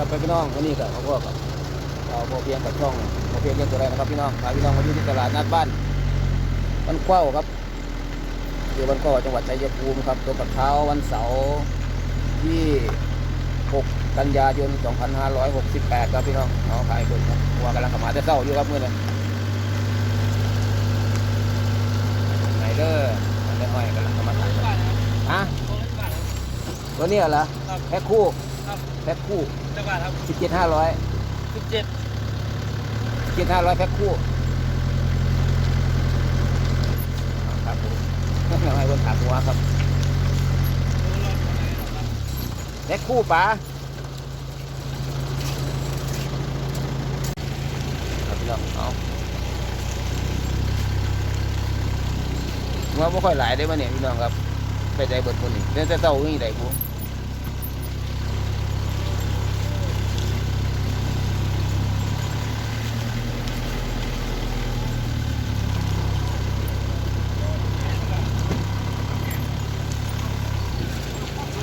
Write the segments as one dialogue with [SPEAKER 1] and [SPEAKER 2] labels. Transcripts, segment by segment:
[SPEAKER 1] ครับพี่น้องวันนี้ก็เขาก็กับเราพอเพียงกับช่องพอเพียงเรื่องตัวแรกนะครับพี่น้องพาพี่น้องมาอยู่ที่ตลาดนัดบ้านบ้านเข้าครับอยู่บ้านเข้าจังหวัดชัยภูมิครับตัวกับเช้าวันเสาร์ที่ 6 กันยายน 2568 ครับพี่น้องเอาขายเบิ่งครับว่ากำลังขับมาแต่เช้าอยู่ครับเมื่อนี้ไหนเด้อได้ห้อยกำลังขับมาขายฮะตัวเนี้ยเหรอ
[SPEAKER 2] ครับ
[SPEAKER 1] แพ็คคู่
[SPEAKER 2] ครับ
[SPEAKER 1] แพ็คคู่
[SPEAKER 2] จังหวัดครับ
[SPEAKER 1] สิบเจ็ดห้าร้อย
[SPEAKER 2] สิบเจ็ด
[SPEAKER 1] เจ็ดห้าร้อยแพ็คคู่ครับผมยังไงบนถามหัวครับแพ็คคู่ป๋าครับพี่น้องเอาว่าไม่ค่อยหลายได้อมาเนี่ยพี่น้องครับ ไปใจเบิดคนนี่เดินแต่เต้าอย่างนี้ได้กู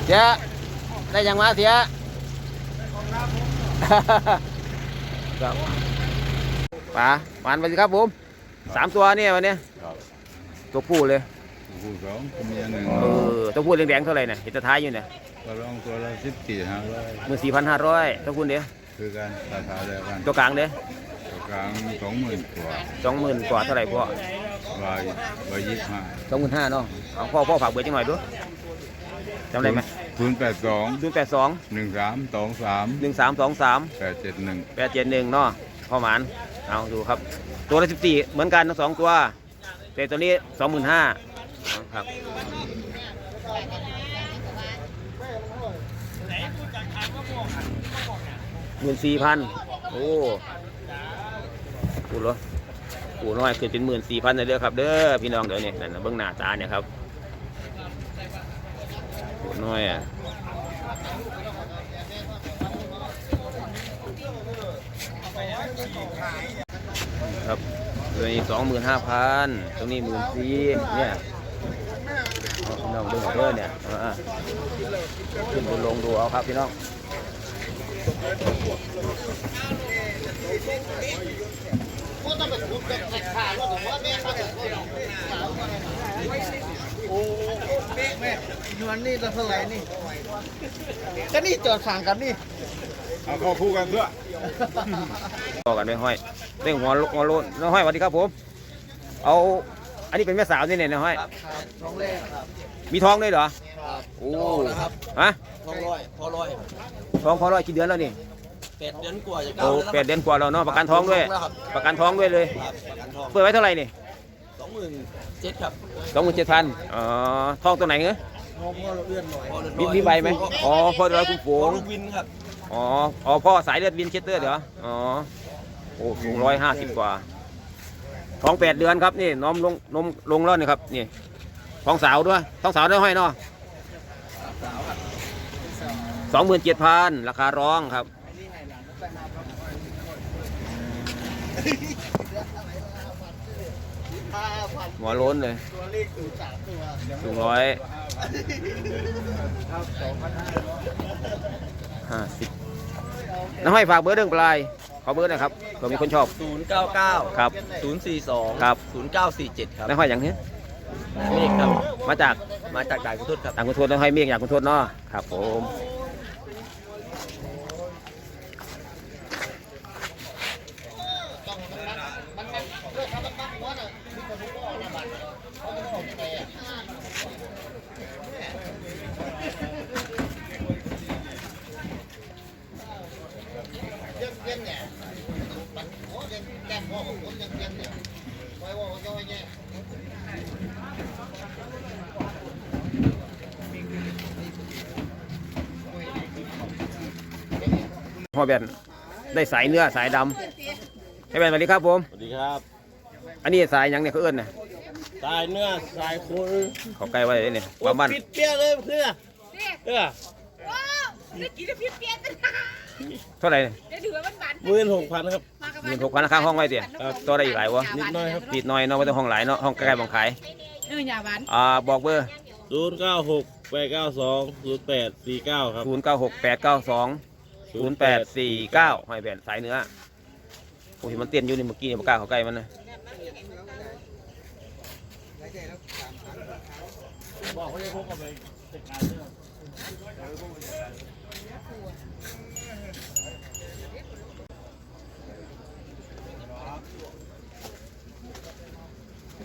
[SPEAKER 1] เสียได้ยังมาเสียครับป๋าหวานไปสิครับผมสามตัวเนี่ยวันเนี้ย
[SPEAKER 3] ครับ
[SPEAKER 1] ตัวผู้เลย
[SPEAKER 3] ผู้สองผู้เมียหนึ่ง
[SPEAKER 1] เออตัวผู้แดงๆเท่าไหร่เนี่ยเห็นแตะท้ายอยู่เนี่ย
[SPEAKER 3] ก็ร้องตัวละสิบสี่ห้าร้อย
[SPEAKER 1] มือสี่พันห้าร้อยตัวคุณเดียว
[SPEAKER 3] คือการราคาเดียวกัน
[SPEAKER 1] ตัวกลางเด้อ
[SPEAKER 3] ตัวกลางสองหมื่นกว่า
[SPEAKER 1] สองหมื่นกว่าเท่าไหร่พ่อ
[SPEAKER 3] วายวายยี่สิบห้า
[SPEAKER 1] สองหมื่นห้าเนาะเอาพ่อพ่อฝากเบอร์จังหน่อยดูจำได้ไหม
[SPEAKER 3] ศูนย์แปดสอง
[SPEAKER 1] ศูนย์แปดสอง
[SPEAKER 3] หนึ่งสามสองสาม
[SPEAKER 1] หนึ่งสามสองสาม
[SPEAKER 3] แปดเจ็ดหนึ่ง
[SPEAKER 1] แปดเจ็ดหนึ่งเนาะพ่อหมานเอาดูครับ ตัวละสิบสี่เหมือนกันทั้งสองตัวแต่ตัวนี้สองหมื่นห้าครับหมื่นสี่พันโอ้ปูเหรอปูน้อยคือเป็นหมื่นสี่พันเลยเด้อครับ เด้อพี่น้องเดี๋ยวนี้นั่นน่ะเบื้องหน้าตาเนี่ยครับปู น้อยอะครับตัวนี้สองหมื่นห้าพันตรงนี้หมื่นสี่เนี่ยเอาพี่น้องดูเอาเด้อเนี่ยขึ้นไปลงดูเอาครับพี่น้อง
[SPEAKER 2] โอ้แม่ยวนนี่จะเท่าไหร่นี่ ก็นี่จอดฝั่งกันนี่
[SPEAKER 3] เอาเข้าคู่กันเถอะ
[SPEAKER 1] ต่อกันด้วยห้อยเร่งหัวลุกหัวโลนน้องห้อยสวัสดีครับผม เอา อันนี้เป็นแม่สาวนี่เนี่ยน้องห้อย
[SPEAKER 2] ครับท้องแรกครับ
[SPEAKER 1] มีท้องด้วยเหรอ
[SPEAKER 2] ครับ
[SPEAKER 1] โอ้
[SPEAKER 2] นะครับ
[SPEAKER 1] ฮะ
[SPEAKER 2] ท้องร้อยพอร้อย
[SPEAKER 1] ท้องพอร้อยกี่เดือนแล้วนี่
[SPEAKER 2] แปดเดือนกว่าจะ
[SPEAKER 1] โอ้แปดเดือนกว่าแล้วเนาะประกันท้องด้วย
[SPEAKER 2] แล้วครับ
[SPEAKER 1] ประกันท้องด้วยเลย
[SPEAKER 2] ครับประกันทอง
[SPEAKER 1] เปิดไว้เท่าไหร่นี่
[SPEAKER 2] สองห มื่นเจ็ดครับ
[SPEAKER 1] สองหมื่นเจ็ดพันอ๋อท้องตัวไหนเงี้ย
[SPEAKER 2] น้องพ่อเราเอื้อนหน่อย
[SPEAKER 1] มีมีใบไหมอ๋อพ่อร้อยคุณ
[SPEAKER 2] โง
[SPEAKER 1] ฝูง
[SPEAKER 2] ลูกวินครับ
[SPEAKER 1] อ๋ออ๋อพ่อสายเลือดวินเชสเตอร์เหรออ๋อโอ้สูงร้อยห้าสิบกว่าท้องแปดเดือนครับนี่น้อมลงนมลงแล้วนี่ครับนี่ท้องสาวด้วยท้องสาวด้วยห้อยเนาะสองหมื่นเจ็ดพันราคาร้องครับ
[SPEAKER 2] ห้าพัน
[SPEAKER 1] หมอล้นเลย
[SPEAKER 2] ตัวเลขสูงสามตัว
[SPEAKER 1] สูงร้อย
[SPEAKER 2] ครับสองพันห้า
[SPEAKER 1] ห้าสิบน้ำห้อยฝากเบอร์เรื่องปลาย ขอเบอร์หน่อยครับเผื่อมีคนชอบ
[SPEAKER 2] ศูนย์เก้าเก้า
[SPEAKER 1] ครับ
[SPEAKER 2] ศูนย์สี่สอง
[SPEAKER 1] ครับ
[SPEAKER 2] ศูนย์เก้าสี่เจ็ดครับ
[SPEAKER 1] น้ำห้อยอย่างนี้
[SPEAKER 2] เมฆครับ
[SPEAKER 1] มาจาก
[SPEAKER 2] มาจากด่านกุทุศครับ
[SPEAKER 1] ต่างกุนโทษน้ำห้อยเมียกอยากกุนโทษเนาะครับผม พ่อแบนได้สายเนื้อสายดำให้แบนสวัสดีครับผม
[SPEAKER 2] สวัสดีครับ
[SPEAKER 1] อันนี้สายหยังเนี่ยเขาเอิ้นน่ะ
[SPEAKER 2] สายเนื้อสายคน
[SPEAKER 1] เขาใกล้ไว้เลยเนี่ยว่าบ้าน
[SPEAKER 2] ปิดเปี้ยเลยเพื่อเออ
[SPEAKER 4] ว้าวเมื่อกี้จะพี่เปลี่ยนตั้งนาน
[SPEAKER 1] เท่าไหร่เนี่ย
[SPEAKER 4] เดี๋ยวถือว่ามันหวาน
[SPEAKER 2] หมื่นหกพันครับ
[SPEAKER 4] มากับ
[SPEAKER 1] หมื่นหกพันราคาห้องไว้เตี๋ยตัวได้อีกหลายวะ
[SPEAKER 2] นิดหน่อยครับ
[SPEAKER 1] ปิดหน่อยเนาะไม่ต้องห้องหลายเนาะห้องใกล้ๆบังขาย
[SPEAKER 4] เอออย่าหวาน
[SPEAKER 1] อ่าบอกเบอร์
[SPEAKER 2] ศูนย์เก้าหกแปดเก้าสองศูนย์แปดสี่เก้าครับ
[SPEAKER 1] ศูนย์เก้าหกแปดเก้าสอง ศูนย์แปดสี่เก้าหอยแบนสายเนื้อโอ้ยมันเต้นอยู่นี่เมื่อกี้เนี่ยปากกล้าเขาใกล้มันนะ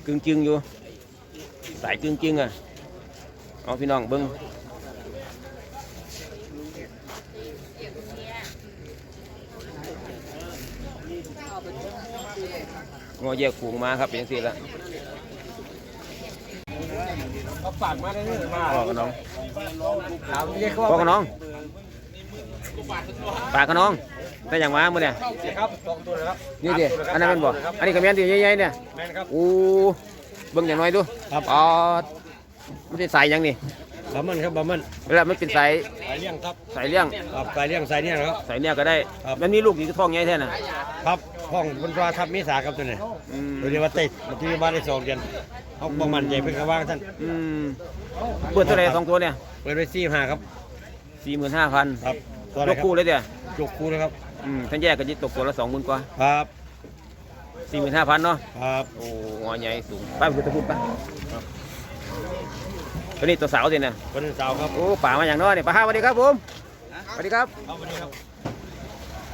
[SPEAKER 1] กึ่งจึงอยู่ สายกึ่งจึงอะ เอาพี่น้องเบิ้ง งอแยกขูงมาครับเป็นสิละ
[SPEAKER 2] ฝากมาได้เลยมา
[SPEAKER 1] พ่อกับน้อง
[SPEAKER 2] ถามเรียก
[SPEAKER 1] พ่อกับน้องปากกับน้องได้อย่างมาเมื่อเนี่ย
[SPEAKER 2] ครับสองตัวนะครับ
[SPEAKER 1] นี่ดิอันนั้นเป็นบ่อันนี้กระเมียนตีใหญ่ๆเนี่ย
[SPEAKER 2] แม่นครับ
[SPEAKER 1] อู้เบิ้งอย่างน้อยดู
[SPEAKER 2] ครับ
[SPEAKER 1] อ๋อมันเป็นสายหยังนี่
[SPEAKER 2] บะมันครับบะมัน
[SPEAKER 1] เวลามันเป็นสาย
[SPEAKER 2] สายเลี้ยงครับ
[SPEAKER 1] สายเลี้ยง
[SPEAKER 2] ครับสายเลี้ยงสายเนี่ยครับ
[SPEAKER 1] สายเนี่ยก็ได้
[SPEAKER 2] ครับ
[SPEAKER 1] มันมีลูกอยู่ที่ท้องใหญ่แท้น่ะ
[SPEAKER 2] ครับ ห้องบนฟ้าทับมีสาครับตัวนี้
[SPEAKER 1] อืม
[SPEAKER 2] ตัวนี้ว่าติดที่บ้านได้สองเดือนเขาประมันใจเพิ่งกระว่างท่าน
[SPEAKER 1] อืมเปิดเท่าไหร่สองตัวเนี่ย
[SPEAKER 2] เปิดไปสี่ห้าครับ
[SPEAKER 1] สี่หมื่นห้าพัน
[SPEAKER 2] ครับตัวอะไร
[SPEAKER 1] ยก
[SPEAKER 2] ครับ
[SPEAKER 1] คู่เลยเดียว
[SPEAKER 2] ยกคู่นะครับ
[SPEAKER 1] อืมท่านแยกกันจิตตกตัวละสองหมื่นกว่า
[SPEAKER 2] ครับ
[SPEAKER 1] สี่หมื่นห้าพันเนาะ
[SPEAKER 2] ครับ
[SPEAKER 1] โอ้งอใหญ่สูงไปไปตะพูดไปตัวนี้ตัวสาวสิเนี่ย
[SPEAKER 2] วันเสาร์ครับ
[SPEAKER 1] โอ้ป่ามาอย่างน้อยเนี่ยป้าห้าสวัสดีครับผมสวัสดีครับ
[SPEAKER 2] เอาวันนี้ครับ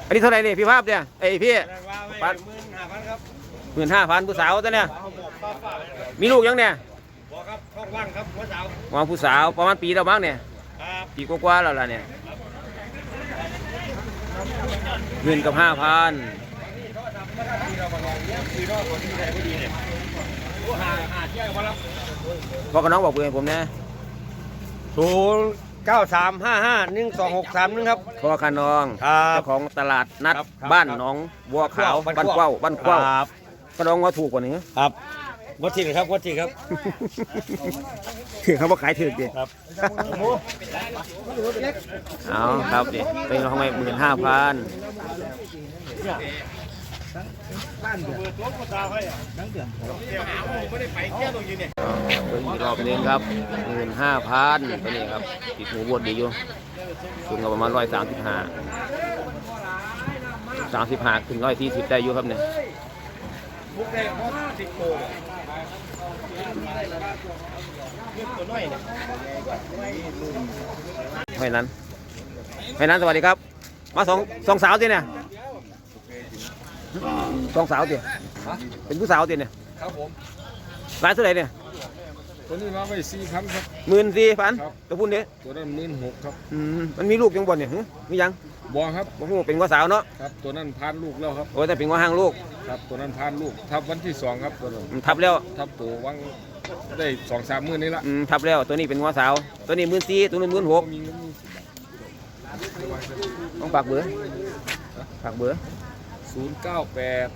[SPEAKER 1] อันนี้เท่าไหร่เนี่ยพี่ภาพเนี่ยเอ้ยพี่
[SPEAKER 2] แสดงว่าไว้หมื่นห้าพันครับ
[SPEAKER 1] หมื่นห้าพันผู้สาวตัวเนี่ย
[SPEAKER 2] เอาหมวกฟ้าฟ้าเลยครับ
[SPEAKER 1] มีลูกยังเนี่ย
[SPEAKER 2] บอกครับห้องว่างครับหัวเสาร์
[SPEAKER 1] มองผู้สาวประมาณปีแล้วมั้งเนี่ย
[SPEAKER 2] ครับ
[SPEAKER 1] ปีกว่าๆแล้วล่ะเนี่ยหมื่นกับห้าพัน
[SPEAKER 2] ที่เรามาลองเลี้ยงคือรอบคนที่ไหนก็ดีเนี่ยโอ้หาหาเที่ยวมาแล้ว
[SPEAKER 1] พ่อกับน้องบอกเพื่อนผมนะ
[SPEAKER 2] ศูนย์ เก้าสามห้าห้าหนึ่งสองหกสามหนึ่งครับ
[SPEAKER 1] พ่อขนอง
[SPEAKER 2] ครับ
[SPEAKER 1] เจ้าของตลาดนัด
[SPEAKER 2] ครับครับ
[SPEAKER 1] บ้าน
[SPEAKER 2] ครับ
[SPEAKER 1] หนองบัวขาว
[SPEAKER 2] บ้า
[SPEAKER 1] บ้านน
[SPEAKER 2] เข้า
[SPEAKER 1] เข้าบ้านเข้า
[SPEAKER 2] ครับ
[SPEAKER 1] ขนองว่าถูกกว่านี้
[SPEAKER 2] ครับวัดที่ครับวัดที่ครับ
[SPEAKER 1] ถือเขาบอกขายถือดิ
[SPEAKER 2] ครับ
[SPEAKER 1] เอาครับดิเป็นเราทำไมหมื่นห้าพัน เพิ่งเดือดเป็นอีกรอบนึงครับหมื่นห้าพันตัวนี้ครับติดหมูบดดีอยู่สูงกับประมาณร้อยสามสิบห้าสามสิบห้าถึงร้อยสี่สิบได้อยู่ครับเนี่ย
[SPEAKER 2] บุกได้เพราสิบโกตัวน้นั้
[SPEAKER 1] นไม่นั้นสวัสดีครับ มาสองสองสาวสิเนี่ย สองสาวเตียฮเป็นผู้สาวเตียเนี่ย
[SPEAKER 3] ครับผม
[SPEAKER 1] รายเท่าไหร่เนี่ย
[SPEAKER 3] ตัวนี้มาไว้สี่พันครับ
[SPEAKER 1] หมื่นสี่พัน
[SPEAKER 3] ครับ
[SPEAKER 1] ตัวพุ่นเด้
[SPEAKER 3] ตัวนั้นหมื่นหกครับ
[SPEAKER 1] อืมมันมีลูกยังบ่เนี่ยหึมียัง
[SPEAKER 3] บอครับ
[SPEAKER 1] บ่ฮู้เป็นว่าสาวเนาะ
[SPEAKER 3] ครับ ตัวนั้นพานลูกแล้วครับ
[SPEAKER 1] โอ้ยแต่เป็นว่าห้างลูก
[SPEAKER 3] ครับ ตัวนั้นพานลูกทับวันที่สองครับตัวนั้น
[SPEAKER 1] ทับแล้ว
[SPEAKER 3] ทับตัววังได้สองสามมื่นนี่ละ
[SPEAKER 1] อืมทับแล้วตัวนี้เป็นว่าสาว ตัวนี้หมื่นสี่ตัวนี้หมื่นหก
[SPEAKER 3] มีนมีา
[SPEAKER 1] ต้องปากเบื่อปากเบื่อ
[SPEAKER 3] 0981398761
[SPEAKER 1] ศูนย์เก้าแปด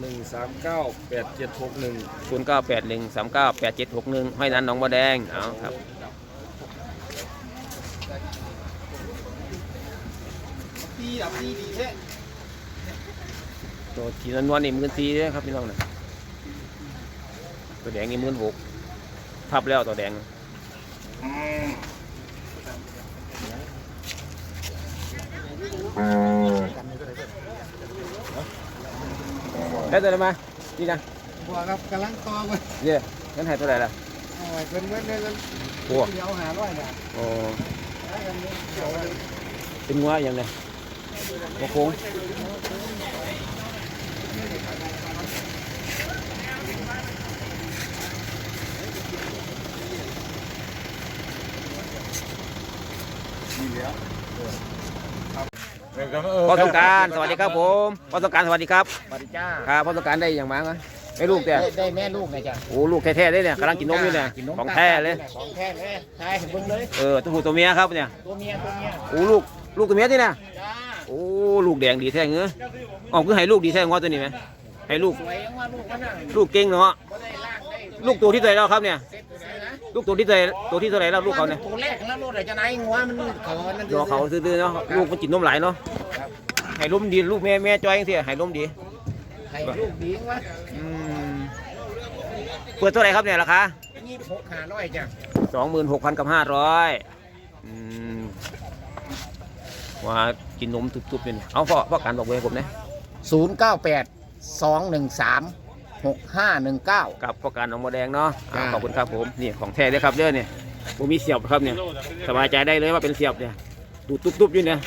[SPEAKER 1] หนึ่งสามเก้าแปดเจ็ดหกหนึ่งห้นั้นหนองบัแดงเอาครับ
[SPEAKER 2] ดีดับดีดีแท้
[SPEAKER 1] ตัวทีนวลๆนี่มื่นสี่เด้ครับพี่น้องนะตัวแดงนี่มื่นหกทับแล้วตัวแดง Mm. ได้ตัวไหนมานี่นะ
[SPEAKER 2] บัวครับกำลังตอไป
[SPEAKER 1] เนี่ยงั้นให้เท่าไหร่ล่ะ
[SPEAKER 2] โอ้ยเป็นเว้นเงิน
[SPEAKER 1] โอ้
[SPEAKER 2] เดียวหาร้อยเนี่ย
[SPEAKER 1] โอ้เป็นงัวอย่างไรโอ้โค้ง พ่อสงกรารสวัสดีครับผมพ่อสงกรารสวัสดีครับ
[SPEAKER 2] สวัสดีจ้า
[SPEAKER 1] ครับพ่อสงกรารได้อย่างมาไหมไม่ลูกแต่
[SPEAKER 2] ได้ได้แม่ลูกไงจ้ะ
[SPEAKER 1] โอ้ลูกแท้ๆเลยเนี่ยกำลังกินนมอยู่เนี่ยของแท้เลย
[SPEAKER 2] ของแท้เลยใช่เห็นเบิ่งเลย
[SPEAKER 1] เออตัวผู้ตัวเมียครับเนี่ย
[SPEAKER 2] ตัวเมียตัวเมีย
[SPEAKER 1] โอ้ลูกลูกตัวเมียที่เนี่ย
[SPEAKER 2] จ้า
[SPEAKER 1] โอ้ลูกแดงดีแท้เงื้ออ๋อคือให้ลูกดีแท้งอตัวนี้ไหมให้ลูก
[SPEAKER 2] สวยยังว่าลูกมันน่ะ
[SPEAKER 1] ลูกเก่งเนาะ
[SPEAKER 2] บ่ได้ลากได้
[SPEAKER 1] ลูกตัวที่เท่าไหร่แล้วครับเนี่ย
[SPEAKER 2] เซ็ตเลยนะ
[SPEAKER 1] ลูกตัวที่เท่าไหร่ตัวที่เท่าไหร่แล้วลูกเขาเนี่ย
[SPEAKER 2] ตัวแรกแล้วลูกไหนจะไหนงัวมันเขานั่น
[SPEAKER 1] รอเขาซื้อๆเนาะลูกมันกินนมไหลายเนาะให้ลมดีลูกแม่แม่จอยจังซี่ให้ลมดี
[SPEAKER 2] ให้ลูกดีวะ
[SPEAKER 1] อืมเปิดเท่าไหร่ครับเนี่ยราคา
[SPEAKER 2] ยี่หกหาร้อยจ้ะ
[SPEAKER 1] สองหมื่นหกพันกับห้าร้อยอืมโอ้ว่ากินนมทุบๆอยู่นี่เอาพ่อพ่อการบอกเบอร์ให้ผมนะ
[SPEAKER 2] ศูนย์เก้าแปดสองหนึ่งสาม หกห้าหนึ่งเก้า
[SPEAKER 1] กับพ่อการหนองบัวแดงเนาะอ่า
[SPEAKER 2] จ้า
[SPEAKER 1] ขอบคุณครับผมนี่ของแท้เลยครับเด้อเนี่ยผมมีเสียบครับเนี่ยสบายใจได้เลยว่าเป็นเสียบเนี่ยดูดตุ๊บๆอยู่เนี่ย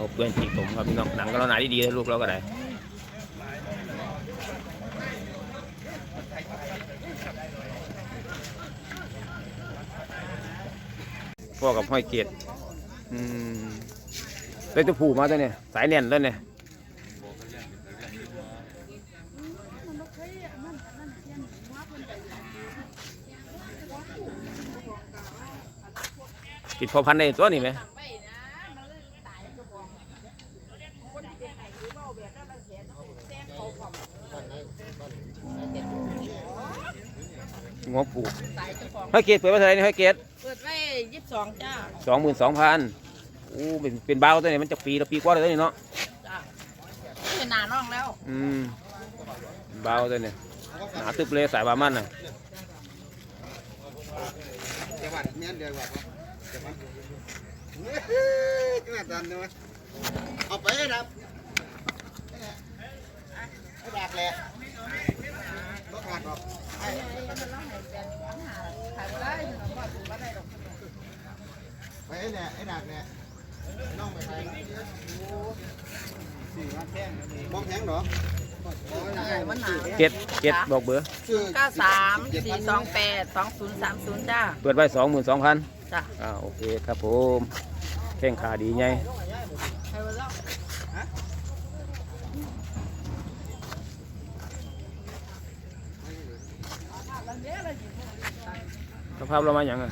[SPEAKER 1] เอาเพื่อนจีบผมครับพี่น้องหนังก็เราหนาดีๆเลยลูกเราก็ได้พ่อกับห้อยเกียรติอืมได้ตัวผูมาตัวเนี่ยสายเนียนแล้วเนี่ยติดพอพันในตัวนี่ไหม งอปูห้อยเกตเปิดมาเท่าไหร่นี่ห้อยเกต
[SPEAKER 4] เปิดไว้ยี่สิบสองจ้า
[SPEAKER 1] สองหมื่นสองพันอู้เป็นเป็นเบาตัวนี้มันจะปีละปีกว่าเลยตัวนี้เนาะ
[SPEAKER 4] จ้าเป็นหนาน้องแล้ว
[SPEAKER 1] อืมเบาตัวนี้หนาตึบเลยสายบามันน่ะ
[SPEAKER 2] จังหวัดเมียนเดียวกันจังหวัดจังหวัดดันเลยเอาไปให้ดับให้ดักแหละก็ขาดหรอก ไปให้เนี่ยให้ดักเนี่ยน้องไปไปมองแทงเหรอ
[SPEAKER 1] เกตเกตบอกเบอร์
[SPEAKER 4] เก้าสามสี่สองแปดสองศูนย์สามศูนย์จ้า
[SPEAKER 1] เปิดไว้สองหมื่นสองพัน
[SPEAKER 4] จ้า
[SPEAKER 1] อ่าโอเคครับผมแข้งขาดีไง ภาพเรามาอย่างอะ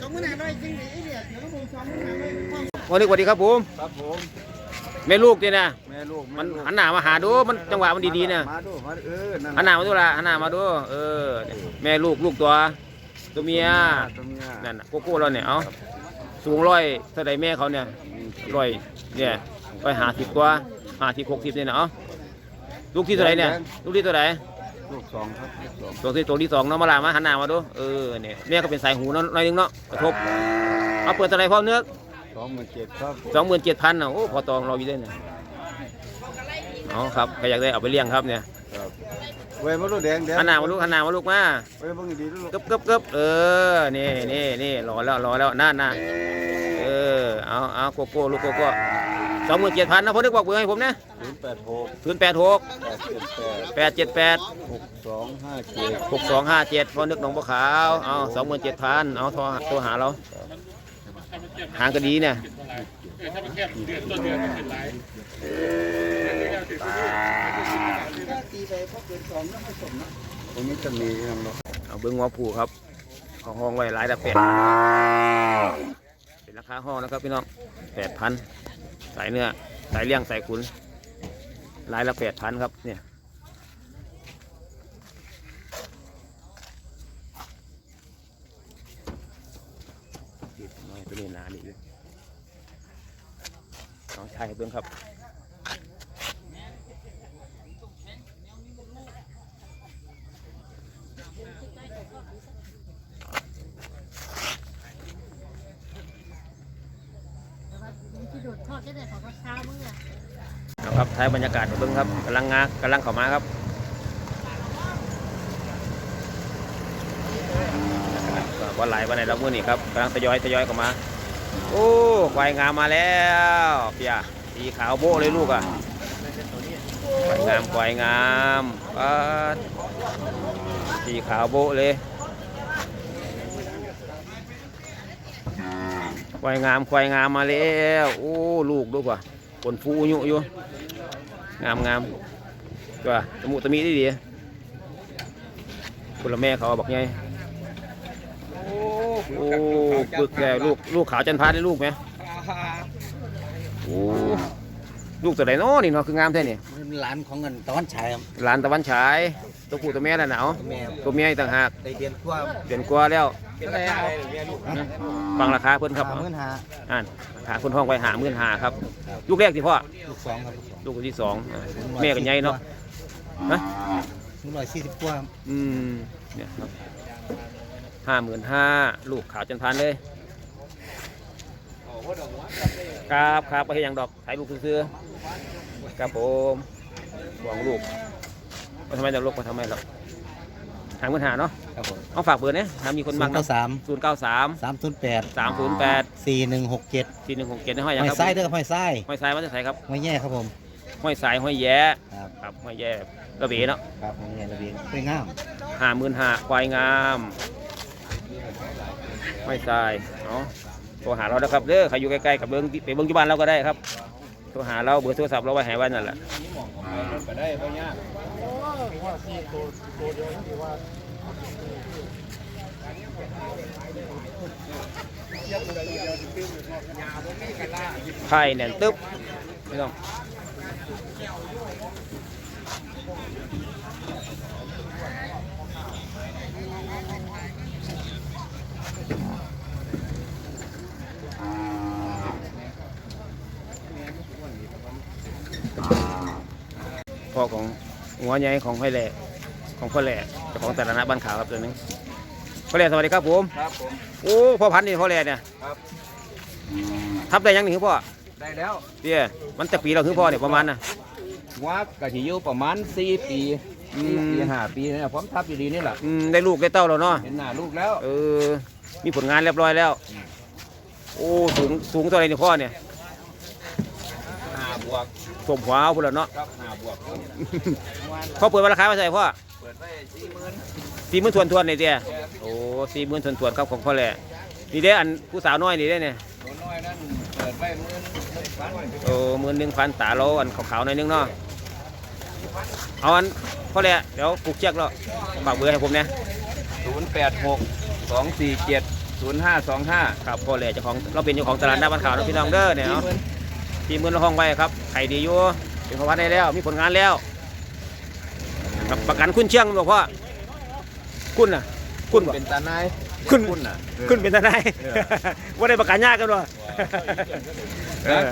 [SPEAKER 2] สองมือหนาหน่อยจริงดิเนี่ยเดี๋ยวผมสองมือหนาหน่อย
[SPEAKER 1] วันนี้สวัสดีครับผม
[SPEAKER 3] ครับผม
[SPEAKER 1] แม่ลูกนี่นะ
[SPEAKER 3] แม่ลูก
[SPEAKER 1] มันหันหน้ามาหาดูมันจังหวะมันดีๆนะ
[SPEAKER 3] มาดูมาดูเออนั่น
[SPEAKER 1] หันหน้ามาดูละหันหน้ามาดูเออเนี่ยแม่ลูกลูกตัวตัวเมีย
[SPEAKER 3] ตรงเนี้ย
[SPEAKER 1] นั่นน่ะโกโก้เราเนี่ยเอา สูงร้อยเท่าใดแม่เขาเนี่ยร้อยเนี่ยร้อยห้าสิบกว่าห้าสิบหกสิบเนี่ยนะเอาลูกที่เท่าไหรเนี่ยลูกที่เท่าไหร
[SPEAKER 3] ลูกสองครับลูกสอง
[SPEAKER 1] ตัวที่ตัวที่สองเนาะมาลามาหันหน้ามาดูเออเนี่ยแม่ก็เป็นสายหูเนาะหน้อยนึงเนาะกระทบเอาเปิดเท่าไหรพ่อเนื้อ
[SPEAKER 3] สองหมื่นเจ็ดครับ
[SPEAKER 1] สองหมื่นเจ็ดพันอะโอ้พอตองรออยู่ได้เนี่ยเอาครับใครอยากได้เอาไปเลี้ยงครับเนี่ย
[SPEAKER 3] ครับ เว้ยมาดูแดงแดง
[SPEAKER 1] หันหน้ามาลูกหันหน้ามาลูกมา
[SPEAKER 3] เว้ยเบิ่งดีๆดูลูก
[SPEAKER 1] กึบกึบกึบเออนี่นี่นี่รอแล้วรอแล้วน่าน่าเออเอาเอาโกโก้ลูกโกโก้สองหมื่นเจ็ดพันนะพ่อนึกบอกเบอร์ให้ผมนะ
[SPEAKER 3] ศูนย์แปดหก
[SPEAKER 1] ศูนย์แปดหก
[SPEAKER 3] แปดเจ็ดแปด
[SPEAKER 1] แปดเจ็ดแปด
[SPEAKER 3] หกสองห้าเจ็ด
[SPEAKER 1] หกสองห้าเจ็ดพ่อนึกหนองบัวขาวเอาสองหมื่นเจ็ดพันเอาโทรโทรหาเราหางก็ดีเนี่ย
[SPEAKER 3] ตรงนี้จะมีอย่างเนาะ
[SPEAKER 1] เอาเบิ้งวัวผูครับของห้องไว้หลายแต่เปดเป็นราคาห้องนะครับพี่น้องแปดพันสายเนื้อสายเลี้ยงสายขุนรายละแปดพันครับเนี่ยติดน้อยตัวนี้หนาดีเลย น้องชายเบิ้งครับ
[SPEAKER 5] ที่ดูดทอดได้แต่ของเช้ามึงอะ
[SPEAKER 1] นะครับท้ายบรรยากาศเบิ้งครับกำลังงากำลังเข้ามาครับว่าไหลวันไหนเราเมื่อนี้ครับกำลังทยอยทยอยเข้ามา โอ้ควายงามมาแล้วเปียสีขาวโบ้เลยลูกอะควายงามควายงามปัดสีขาวโบ้เลยควายงามควายงามมาแล้วโอ้ลูกดูกว่าผลฟูอยู่อยู่งามงามตัวตะมุตะมีดีดีคุณละแม่เขาบอกไง โอ้ปึกแก่ลูกลูกขาวจันทร์พาได้ลูกไหมโอ้ลูกตัวไหนเนาะนี่เนาะคืองามแท้นี่
[SPEAKER 2] หลานของเงินตะวันฉายครับ
[SPEAKER 1] หลานตะวันฉายตัวผู้ตัวแม่น่ะหนาว
[SPEAKER 2] แม่
[SPEAKER 1] ตัวเมียอีกต่างหาก
[SPEAKER 2] ได้เดือนกว่า
[SPEAKER 1] เดือนกว่าแล้ว
[SPEAKER 2] เป็นราคาอะไรเมียลูก
[SPEAKER 1] ฟังราคาเพิ่นครับ
[SPEAKER 2] สามหมื่นห้า
[SPEAKER 1] อ่านหาคนห้องไว้หาหมื่นหาครับ ลูกแรกสิพ่อ
[SPEAKER 2] ลูกสองครับ
[SPEAKER 1] ลูกคนที่สองอ่าแม่กันใหญ่เนาะฮะ
[SPEAKER 2] ลูกร้อยสี่สิบกว่า
[SPEAKER 1] อืมเนี่ยครับ ห้าหมื่นห้าลูกขาวจันทานเลยครับครับไปให้ยังดอกถ่ายลูกซื้อๆครับผมหวงลูกมาทำไมจะลูกมาทำไมหรอกหาหมื่นหาเนาะ
[SPEAKER 2] ครับผม
[SPEAKER 1] เอาฝากเบอร์เนี่ยถ้ามีคน
[SPEAKER 2] ศู
[SPEAKER 1] มาน
[SPEAKER 2] ย์เก้าสาม
[SPEAKER 1] ศูนย์เก้าสาม
[SPEAKER 2] สามศูนย์แปด
[SPEAKER 1] สามศูนย์แปด
[SPEAKER 2] สี่หนึ่งหกเจ็ด
[SPEAKER 1] สี่หนึ่งหกเจ็ดห้อยยัง
[SPEAKER 2] ห้อย
[SPEAKER 1] ครับ
[SPEAKER 2] ไส้เด้อครับห้อยไส้
[SPEAKER 1] ห้อยซ้ายว่าจะใส่ครับ
[SPEAKER 2] ห้อยแย่ครับผม
[SPEAKER 1] ห้อยสายห้อยแย่
[SPEAKER 2] ครับ
[SPEAKER 1] ครับห้อยแย่ระเบีเนาะ
[SPEAKER 2] ครับห้อยแย่ระเบียงสวยงาม
[SPEAKER 1] ห้าหมื่นห้าควายงาม ห้อยสายเนาะโทรหาเราแล้วครับเด้อใครอยู่ใกล้ๆกับเบิ้งไปเบิ้งที่บ้านเราก็ได้ครับโทรหาเราเบอร์โทรศัพท์เราไว้ให้ไว้นั่นแหละไข่แน่นตึ๊บไม่ต้อง พ่อของหัวใหญ่ของพ่อแหล่ของพ่อแหล่เจ้าของตลาดนัดบ้านขาวครับตัวหนึงพ่อแหล่สวัสดีครับผม
[SPEAKER 3] ครับผม
[SPEAKER 1] โอ้พ่อพันธุ์นี่พ่อแหล่เนี่ย
[SPEAKER 3] ครับ
[SPEAKER 1] ทับได้ยังหนึ่งพ่อ
[SPEAKER 3] ได้แล้ว
[SPEAKER 1] เตี้ยมันจะปีเราคือพ่อเนี่ยประมาณน่ะ
[SPEAKER 3] ว่ากะทิอยู่ประมาณ4ปี
[SPEAKER 1] อืม
[SPEAKER 3] สี่ปีห้าปีนี่แหละผมทับอยู่ดีนี่แหละ
[SPEAKER 1] อืมได้ลูกได้เต้าแล้วเนาะ
[SPEAKER 3] เห็นหน้าลูกแล้ว
[SPEAKER 1] เออ มีผลงานเรียบร้อยแล้ว โอ้สูงสูงเท่าไหรนี่พ่อเนี่ย
[SPEAKER 3] ห้าบวก
[SPEAKER 1] สมหัวเอาพุ่นแล้วเนาะ
[SPEAKER 3] ครับห้าบวก
[SPEAKER 1] พ่อเปิดราคาไว้ใส่พ่อ
[SPEAKER 3] เปิดไว้สี่หมื่น
[SPEAKER 1] สี่หมื่นทวนทวนๆนี่เตี้ยโอ้สี่หมื่นทวนทวนๆครับของพ่อแหล่นี่เด้ออันผู้สาวน้อยนี่เด้อเนี่ย
[SPEAKER 3] ตัวน้อยนั่นเปิดไว้หมื่นหกพัน
[SPEAKER 1] โอ้หมื่นหนึ่งพันตาโลอันขาวๆหน่อยนึงเนาะ เอาอันพ่อแหละเดี๋ยวปลูกเชือกแล้วฝากเบอร์ให้ผมเนี่ย
[SPEAKER 3] ศูนย์แปดหกสองสี่เจ็ดศูนย์ห้าสองห้า
[SPEAKER 1] ครับพ่อแหละเจ้าของเราเป็นเจ้าของตลาดหน้าบ้านขาวนะพี่น้องเด้อเนี่ยเอาทีมเงินละห้องไว้ครับไข่ดีอยู่เป็นพวัดได้แล้วมีผลงานแล้วครับประกันคุณเชียงบอกพ่อคุณน่ะ คุณบอก
[SPEAKER 3] เป็นตานาย
[SPEAKER 1] คุณ
[SPEAKER 3] คุณน่ะ
[SPEAKER 1] คุณเป็นทนาย
[SPEAKER 3] เออ
[SPEAKER 1] ว่าได้ประกันยากกันวะเออ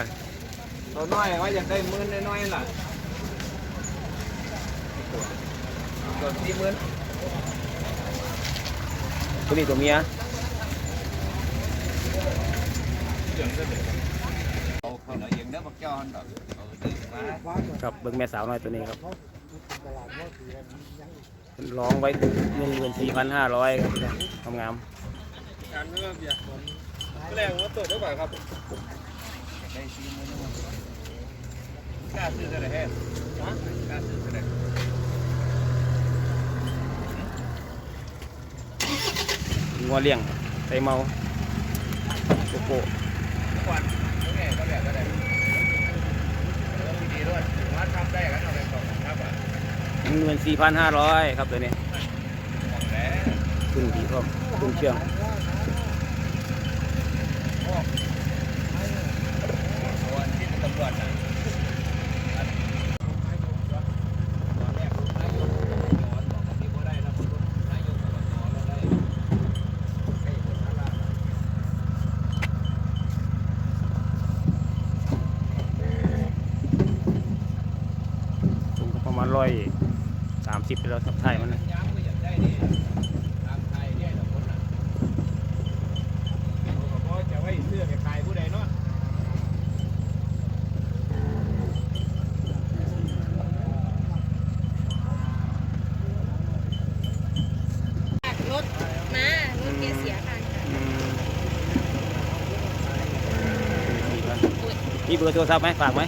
[SPEAKER 3] ตัวน้อยว่าอยากได้หมื่นน้อยๆล่ะ ตัวสี่หมื่น
[SPEAKER 1] ตัวนี้ตัวเมีย
[SPEAKER 3] เอาเขาเอาเองเด้อบักเจ้าหันดอกเอาซื้อมา
[SPEAKER 1] ครับเบิ้งแม่สาวน้อยตัวนี้ครับร้องไว้ถึงหนึ่งหมื่นสี่พันห้าร้อยครับทำงาม
[SPEAKER 3] การเมื่อเบียร์แรงว่าตัวเท่าไหร่ครับได้สี่หมื่นกล้าซื้อเท่าไหร่แฮะกล้าซื้อเท่าไหร่
[SPEAKER 1] งัวเลี้ยงใส่เมาโกโก้
[SPEAKER 3] ควันแม่ก็แบบก็ได้เออดีด้วยว่าทำได้กันเอาไปสองครับอะ
[SPEAKER 1] หนึ่งหมื่นสี่พันห้าร้อยครับตัวนี้
[SPEAKER 3] ขึ้
[SPEAKER 1] นดีพร้อมขึ้นเชื่อง
[SPEAKER 3] คนที่ตำรวจนะ
[SPEAKER 1] ระมาณร้อยสามสิบไปแล้วทับไทยมันนะ
[SPEAKER 3] ย้ำก็อยากได้นี่ตามไทยเนี่ยแต่คนน่ะเขาก็จะไว้เสื้อไปขายผู้ใดเนาะ
[SPEAKER 4] รถมารถเกียร์เสียค่ะ
[SPEAKER 1] อืมมีเบอร์โทรศัพท์ไหมฝากไหม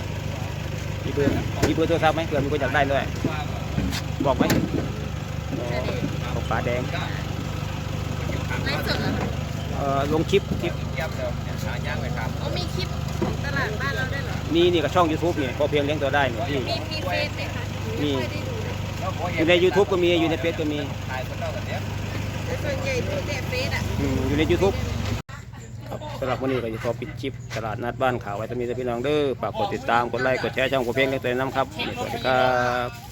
[SPEAKER 1] มีเบอร์มีเบอร์โทรศัพท์ไหมเผื่อมีคนอยากได้ด้วย บอกไหมอ๋อของฟ้าแดง
[SPEAKER 4] ไลฟ์สดเหรอคะ
[SPEAKER 1] เอ่อลงคลิปคลิป
[SPEAKER 3] เยี่ยมเลยหาย่างไปครับ
[SPEAKER 4] อ๋อมีคลิปของตลาดบ้านเราด้วยเหรอ
[SPEAKER 1] นี่นี่ก็ช่อง YouTube นี่พอเพียงเลี้ยงตัวได้นี่ที่
[SPEAKER 4] มีมีเฟซไหมคะ
[SPEAKER 1] มีอยู่ใน YouTube ก็มีอยู่ในเฟซก็มี
[SPEAKER 4] ส่วนใหญ่ตัวแต่เฟซอะ
[SPEAKER 1] อืมอยู่ใน YouTube ครับ สำหรับวันนี้ก็จะขอปิดคลิปตลาดนัดบ้านข่าวไว้ตรงนี้นะพี่น้องเด้อฝากกดติดตามกดไลค์กดแชร์ช่องพอเพียงเลี้ยงตัวน้ำครับสวัสดีครับ